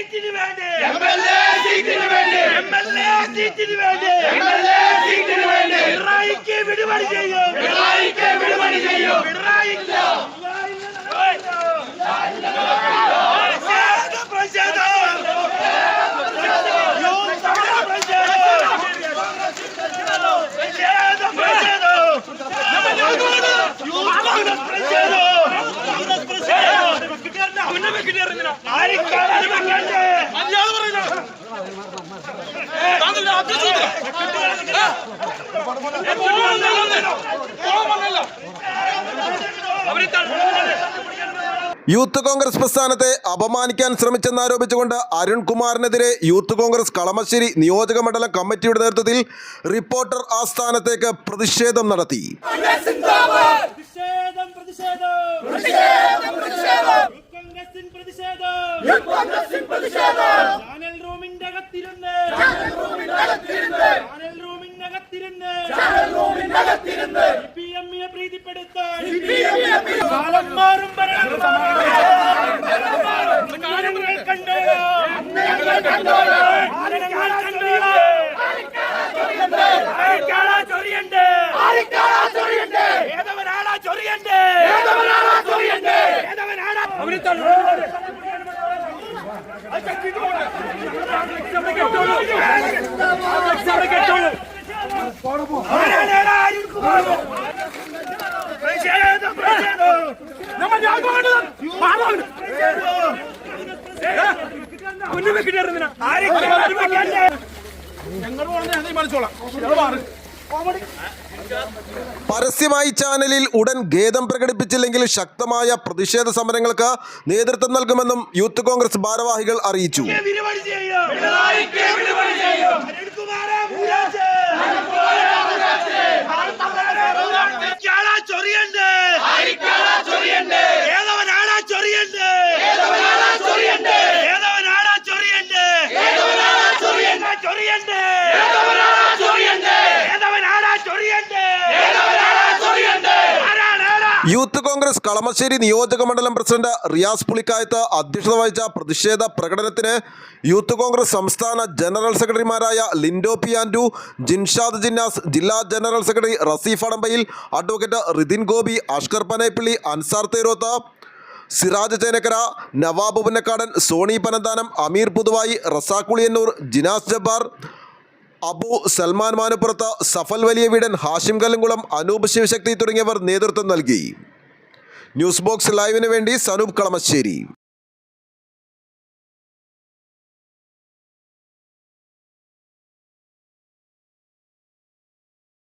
സീറ്റിന് വേണ്ടി എംഎൽഎ സീറ്റിന് വേണ്ടി എം എൽ എ സീറ്റിന് വേണ്ടി എംഎൽഎ സീറ്റിന് വേണ്ടി പിണറായിക്ക് വിടുപണി ചെയ്യും പിണറായിക്ക് വിടുപണി ചെയ്യും പിണറായിക്ക് പ്രതിഷേധം, പ്രതിഷേധം. യൂത്ത് സമര പ്രതിഷേധം. പ്രതിഷേധം, പ്രതിഷേധം. യൂത്ത് കോൺഗ്രസ് പ്രതിഷേധം. ആർക്കാണ് അനുവദിക്കണ്ടേ? യൂത്ത് കോൺഗ്രസ് പ്രസ്ഥാനത്തെ അപമാനിക്കാൻ ശ്രമിച്ചെന്നാരോപിച്ചുകൊണ്ട് അരുൺകുമാറിനെതിരെ യൂത്ത് കോൺഗ്രസ് കളമശ്ശേരി നിയോജക മണ്ഡലം കമ്മിറ്റിയുടെ നേതൃത്വത്തിൽ റിപ്പോർട്ടർ ആസ്ഥാനത്തേക്ക് പ്രതിഷേധം നടത്തി. ചാനൽ റൂമിന്റെ അകത്തിരുന്ന് ചാനൽ റൂമിന്റെ അകത്തിരുന്ന് പി എം എ പ്രീതിപ്പെടുത്താൻ കാലം മാറും ഭരണം മാറും. കാലങ്ങൾ കണ്ടോളാം. കാലങ്ങൾ കണ്ടോളാം. ആരിക്കാളാ ചൊറിയണ്ടേ? ഏതവനാളാ ചൊറിയണ്ടേ? ഏതവനാളാ? ആരാണേടാ അരുൺകുമാർ? പ്രതിഷേധം, തീരുമാനിച്ചോളാം ഞങ്ങൾ അനുവദിക്കണ്ടേ? പരസ്യമായി ചാനലിൽ ഉടൻ ഖേദം പ്രകടിപ്പിച്ചില്ലെങ്കിൽ ശക്തമായ പ്രതിഷേധ സമരങ്ങൾക്ക് നേതൃത്വം നൽകുമെന്നും യൂത്ത് കോൺഗ്രസ് ഭാരവാഹികൾ അറിയിച്ചു വിരുപണി ചെയ്യും. അരുൺകുമാറെ മൂരാച്ചേ. ആരിക്കാളാ ചൊറിയണ്ടേ? ഏതവനാളാ ചൊറിയണ്ടേ? ഏതവനാളാ ചൊറിയണ്ടേ? ചൊറിയണ്ടേ? ഏതവനാളാ ചൊറിയണ്ടേ? ആരാണാളാ? യൂത്ത് കോൺഗ്രസ് കളമശ്ശേരി നിയോജക മണ്ഡലം പ്രസിഡന്റ് റിയാസ് പുളിക്കായത്ത് അധ്യക്ഷത വഹിച്ച പ്രതിഷേധ പ്രകടനത്തിന് യൂത്ത് കോൺഗ്രസ് സംസ്ഥാന ജനറൽ സെക്രട്ടറിമാരായ ലിൻഡോ പി ആൻഡു ജിൻഷാദ് ജിന്നാസ് ജില്ലാ general secretary Raseef Adambayil advocate Rithin Gopi Ashkar Paneppilly Ansar Therotha Siraj Chenakkara Nawab Punnakkadan Soni Panamthanam Ameer Puthuvayi റസാക്കുളിയന്നൂർ Jinas Jabbar Abu Salman Manuppurath Safal വലിയ വീടൻ ഹാഷിം കല്ലുംകുളം അനൂപ് ശിവശക്തി തുടങ്ങിയവർ നേതൃത്വം നൽകി. ന്യൂസ് ബോക്സ് ലൈവിന് വേണ്ടി സനൂപ് കളമശ്ശേരി.